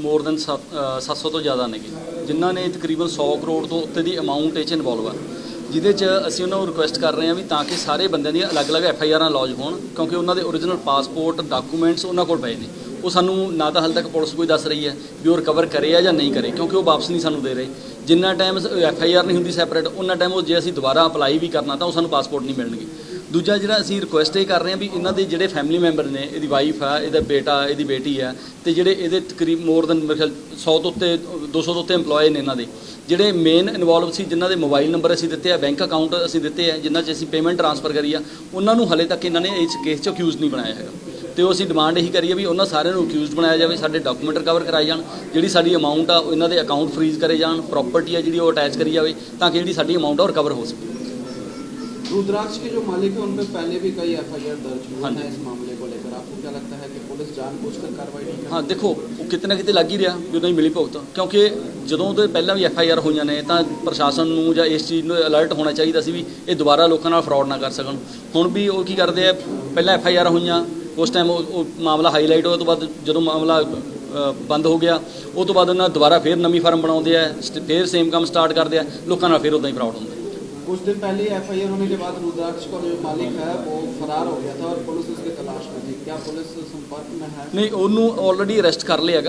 More than 700 ਤੋਂ ਜ਼ਿਆਦਾ ਨੇਗੇ। ਜਿਨ੍ਹਾਂ ਨੇ ਤਕਰੀਬਨ 100 ਕਰੋੜ ਤੋਂ ਉੱਤੇ ਦੀ ਅਮਾਉਂਟ ਇਹ 'ਚ ਇਨਵੋਲਵ ਆ। ਜਿਹਦੇ 'ਚ ਅਸੀਂ ਉਹਨਾਂ ਨੂੰ ਰਿਕੁਐਸਟ ਕਰ ਰਹੇ ਹਾਂ ਵੀ ਤਾਂ ਕਿ ਸਾਰੇ ਬੰਦਿਆਂ ਦੀਆਂ ਅਲੱਗ-ਅਲੱਗ ਐਫ ਆਈ ਆਰਾਂ ਲੌਜ ਹੋਣ, ਕਿਉਂਕਿ ਉਹਨਾਂ ਦੇ ਓਰੀਜਨਲ ਪਾਸਪੋਰਟ ਡਾਕੂਮੈਂਟਸ ਉਹਨਾਂ ਕੋਲ ਪਏ ਨੇ। ਉਹ ਸਾਨੂੰ ਨਾ ਤਾਂ ਹਾਲੇ ਤੱਕ ਪੁਲਿਸ ਕੋਈ ਦੱਸ ਰਹੀ ਹੈ ਵੀ ਉਹ ਰਿਕਵਰ ਕਰੇ ਆ ਜਾਂ ਨਹੀਂ ਕਰੇ, ਕਿਉਂਕਿ ਉਹ ਵਾਪਸ ਨਹੀਂ ਸਾਨੂੰ ਦੇ ਰਹੇ। ਜਿੰਨਾ ਟਾਈਮ ਐਫ ਆਈ ਆਰ ਨਹੀਂ ਹੁੰਦੀ ਸੈਪਰੇਟ ਉਹਨਾਂ ਟਾਈਮ ਉਹ ਜੇ ਅਸੀਂ ਦੁਬਾਰਾ ਅਪਲਾਈ ਵੀ ਕਰਨਾ ਤਾਂ ਉਹ ਸਾਨੂੰ ਪਾਸਪੋਰਟ ਨਹੀਂ ਮਿਲਣਗੇ। ਦੂਜਾ ਜਿਹੜਾ ਅਸੀਂ ਰਿਕੁਐਸਟ ਇਹ ਕਰ ਰਹੇ ਹਾਂ ਵੀ ਇਹਨਾਂ ਦੇ ਜਿਹੜੇ ਫੈਮਿਲੀ ਮੈਂਬਰ ਨੇ, ਇਹਦੀ ਵਾਈਫ ਆ, ਇਹਦਾ ਬੇਟਾ, ਇਹਦੀ ਬੇਟੀ ਆ, ਤੇ ਜਿਹੜੇ ਇਹਦੇ ਤਕਰੀਬ ਮੋਰ ਦਨ ਮੇਰੇ ਖਿਆਲ 100 ਤੋਂ ਉੱਤੇ 200 ਤੋਂ ਉੱਤੇ EMPLOYE ਨੇ ਇਹਨਾਂ ਦੇ। ਜਿਹੜੇ ਮੇਨ ਇਨਵੋਲਵ ਸੀ, ਜਿਨ੍ਹਾਂ ਦੇ ਮੋਬਾਈਲ ਨੰਬਰ ਅਸੀਂ ਦਿੱਤੇ ਆ ਬੈਂਕ ਅਕਾਊਂਟ ਅਸੀਂ ਦਿੱਤੇ ਆ, ਜਿਨ੍ਹਾਂ 'ਚ ਅਸੀਂ ਪੇਮੈਂਟ ਟ੍ਰਾਂਸਫਰ ਕਰੀ ਆ, ਉਹਨਾਂ ਨੂੰ ਹਲੇ ਤੱਕ ਇਹਨਾਂ ਨੇ ਇਸ ਕੇਸ 'ਚ ਅਕਿਊਜ਼ ਨਹੀਂ ਬਣਾਇਆ ਹੈਗਾ। ਤੇ ਉਹ ਅਸੀਂ ਡਿਮਾਂਡ ਇਹੀ ਕਰੀਏ ਵੀ ਉਹਨਾਂ ਸਾਰਿਆਂ ਨੂੰ ਅਕਿਊਜ਼ਡ ਬਣਾਇਆ ਜਾਵੇ, ਸਾਡੇ ਡਾਕੂਮੈਂਟ ਰਿਕਵਰ ਕਰਾਏ ਜਾਣ, ਜਿਹੜੀ ਸਾਡੀ ਅਮਾਉਂਟ ਆ, ਉਹ ਇਹਨਾਂ ਦੇ ਅਕਾਊਂਟ ਫਰੀਜ਼ ਕਰੇ ਜਾਣ ਪ੍ਰਾਪਰਟੀ ਆ ਜਿਹੜੀ ਉਹ ਅਟੈਚ ਕਰੀ ਜਾਵੇ, ਤਾਂ ਕਿ ਜਿਹੜੀ ਸਾਡੀ ਅਮਾਉਂਟ ਆ ਉਹ ਰਿਕਵਰ ਹੋ ਸਕੇ। रुद्राक्ष के जो मालिक हैं उन पर पहले भी कई एफआईआर दर्ज हुए हाँ हैं जी। इस मामले को लेकर आपको क्या लगता है कि पुलिस जानबूझकर कार्रवाई नहीं कर ਹਾਂ ਦੇਖੋ ਉਹ ਕਿਤੇ ਨਾ ਕਿਤੇ ਲੱਗ ਹੀ ਰਿਹਾ ਵੀ ਉਹਨਾਂ ਦੀ ਮਿਲੀ ਭੁਗਤ ਕਿਉਂਕਿ ਜਦੋਂ ਉਹਦੇ ਪਹਿਲਾਂ ਵੀ ਐਫ ਆਈ ਆਰ ਹੋਈਆਂ ਨੇ ਤਾਂ ਪ੍ਰਸ਼ਾਸਨ ਨੂੰ ਜਾਂ ਇਸ ਚੀਜ਼ ਨੂੰ ਅਲਰਟ ਹੋਣਾ ਚਾਹੀਦਾ ਸੀ ਵੀ ਇਹ ਦੁਬਾਰਾ ਲੋਕਾਂ ਨਾਲ ਫਰਾਡ ਨਾ ਕਰ ਸਕਣ ਹੁਣ ਵੀ ਉਹ ਕੀ ਕਰਦੇ ਆ ਪਹਿਲਾਂ ਐਫ ਆਈ ਆਰ ਹੋਈਆਂ ਉਸ ਟਾਈਮ ਉਹ ਉਹ ਮਾਮਲਾ ਹਾਈਲਾਈਟ ਹੋਇਆ ਤੋਂ ਬਾਅਦ ਜਦੋਂ ਮਾਮਲਾ ਅ, ਬੰਦ ਹੋ ਗਿਆ ਉਹ ਤੋਂ ਬਾਅਦ ਉਹਨਾਂ ਦੁਬਾਰਾ ਫੇਰ ਨਵੀਂ ਫਰਮ ਬਣਾਉਂਦੇ ਆ ਸਟ- ਫੇਰ ਸੇਮ ਕੰਮ ਸਟਾਰਟ ਕਰਦੇ ਆ ਲੋਕਾਂ ਨਾਲ ਫੇਰ ਉਦਾਂ ਹੀ ਫਰਾਡ ਹੁੰਦਾ कुछ दिन पहले एफ आई आर होने के बाद रुद्राक्ष का जो मालिक है वो फरार हो गया था और पुलिस उसकी तलाश में थी क्या पुलिस संपर्क में है नहीं उन्होंने ऑलरेडी अरेस्ट कर लिया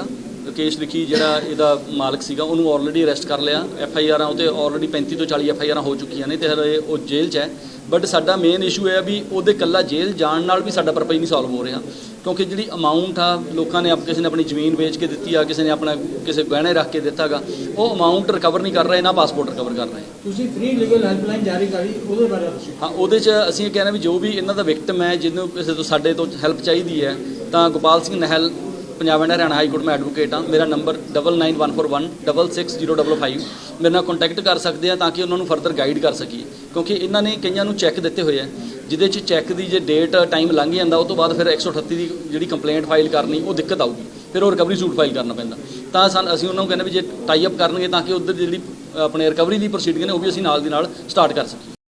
ਰਕੇਸ਼ ਲਿਖੀ ਜਿਹੜਾ ਇਹਦਾ ਮਾਲਕ ਸੀਗਾ ਉਹਨੂੰ ਆਲਰੇਡੀ ਅਰੈਸਟ ਕਰ ਲਿਆ। ਐਫ ਆਈ ਆਰਾਂ ਉਤੇ ਆਲਰੇਡੀ 35 ਤੋਂ 40 ਐਫ ਆਈ ਆਰਾਂ ਹੋ ਚੁੱਕੀਆਂ ਨੇ ਤੇ ਹਲੇ ਉਹ ਜੇਲ੍ਹ 'ਚ ਹੈ। ਬਟ ਸਾਡਾ ਮੇਨ ਇਸ਼ੂ ਇਹ ਹੈ ਵੀ ਉਹਦੇ ਕੱਲਾ ਜੇਲ੍ਹ ਜਾਣ ਨਾਲ ਵੀ ਸਾਡਾ ਪਰਪਸ ਨਹੀਂ ਸੋਲਵ ਹੋ ਰਿਹਾ। ਕਿਉਂਕਿ ਜਿਹੜੀ ਅਮਾਉਂਟ ਆ ਲੋਕਾਂ ਨੇ ਆਪ ਕਿਸੇ ਨੇ ਆਪਣੀ ਜ਼ਮੀਨ ਵੇਚ ਕੇ ਦਿੱਤੀ ਆ ਕਿਸੇ ਨੇ ਆਪਣਾ ਕਿਸੇ ਗਹਿਣੇ ਰੱਖ ਕੇ ਦਿੱਤਾਗਾ ਉਹ ਅਮਾਉਂਟ ਰਿਕਵਰ ਨਹੀਂ ਕਰ ਰਹੇ ਨਾ ਪਾਸਪੋਰਟ ਰਿਕਵਰ ਕਰ ਰਹੇ। ਤੁਸੀਂ ਫ੍ਰੀ ਲੀਗਲ ਹੈਲਪਲਾਈਨ ਜਾਰੀ ਕਰੀ ਉਹਦੇ ਬਾਰੇ ਦੱਸੋ। ਹਾਂ ਉਹਦੇ 'ਚ ਅਸੀਂ ਇਹ ਕਹਿਣਾ ਵੀ ਜੋ ਵੀ ਇਹਨਾਂ ਦਾ ਵਿਕਟਮ ਹੈ ਜਿਹਨੂੰ ਕਿਸੇ ਤੋਂ ਸਾਡੇ ਤੋਂ ਹੈਲਪ ਚਾਹੀਦੀ ਹੈ ਤਾਂ Gopal Singh Nahal Punjab and Haryana high court ਮੈਂ ਐਡਵੋਕੇਟ ਹਾਂ। ਮੇਰਾ ਨੰਬਰ 9914166555 ਮੇਰੇ ਨਾਲ ਕੰਟੈਕਟ ਕਰ ਸਕਦੇ ਆ ਤਾਂ ਕਿ ਉਹਨਾਂ ਨੂੰ ਫਰਦਰ ਗਾਈਡ ਕਰ ਸਕੀਏ। ਕਿਉਂਕਿ ਇਹਨਾਂ ਨੇ ਕਈਆਂ ਨੂੰ ਚੈੱਕ ਦਿੱਤੇ ਹੋਏ ਆ। ਜਿਹਦੇ 'ਚ ਚੈੱਕ ਦੀ ਜੇ ਡੇਟ ਟਾਈਮ ਲੰਘ ਜਾਂਦਾ, ਉਹ ਤੋਂ ਬਾਅਦ ਫਿਰ 138 ਦੀ ਜਿਹੜੀ ਕੰਪਲੇਂਟ ਫਾਈਲ ਕਰਨੀ, ਉਹ ਦਿੱਕਤ ਆਊਗੀ। ਫਿਰ ਉਹ ਰਿਕਵਰੀ ਸੂਟ ਫਾਈਲ ਕਰਨਾ ਪੈਂਦਾ। ਤਾਂ ਸਾਨੂੰ ਅਸੀਂ ਉਹਨਾਂ ਨੂੰ ਕਹਿੰਦੇ ਵੀ ਜੇ ਟਾਈ ਅਪ ਕਰਨਗੇ ਤਾਂ ਕਿ ਉਧਰ ਜਿਹੜੀ ਆਪਣੇ ਰਿਕਵਰੀ ਦੀ ਪ੍ਰੋਸੀਡਿੰਗ ਨੇ, ਉਹ ਵੀ ਅਸੀਂ ਨਾਲ ਦੀ ਨਾਲ ਸਟਾਰਟ ਕਰ ਸਕੀਏ।